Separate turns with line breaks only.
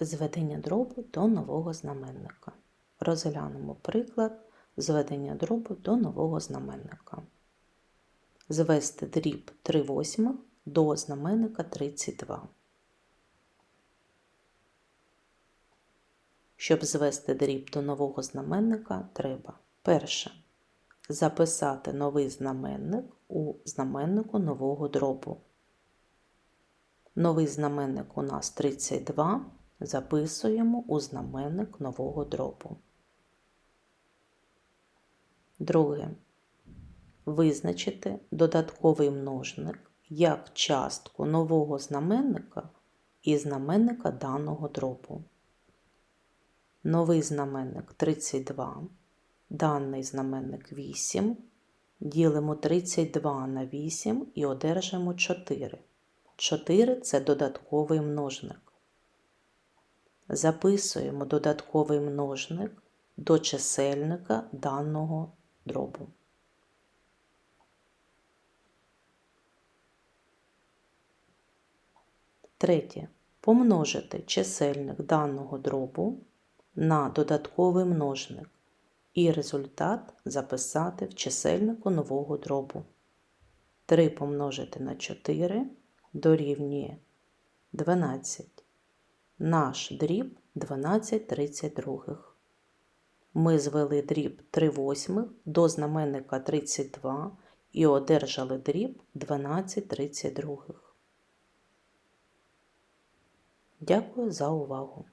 Зведення дробу до нового знаменника. Розглянемо приклад зведення дробу до нового знаменника. Звести дріб 3 восьмих до знаменника 32. Щоб звести дріб до нового знаменника, треба перше записати новий знаменник у знаменнику нового дробу. Новий знаменник у нас 32. Записуємо у знаменник нового дробу. Друге. Визначити додатковий множник як частку нового знаменника і знаменника даного дробу. Новий знаменник 32, даний знаменник 8. Ділимо 32 на 8 і одержимо 4. 4 це додатковий множник. Записуємо додатковий множник до чисельника даного дробу. Третє. Помножити чисельник даного дробу на додатковий множник і результат записати в чисельнику нового дробу. 3 помножити на 4 дорівнює 12. Наш дріб 12 32. Ми звели дріб 3 восьмих до знаменника 32 і одержали дріб 12 32. Дякую за увагу.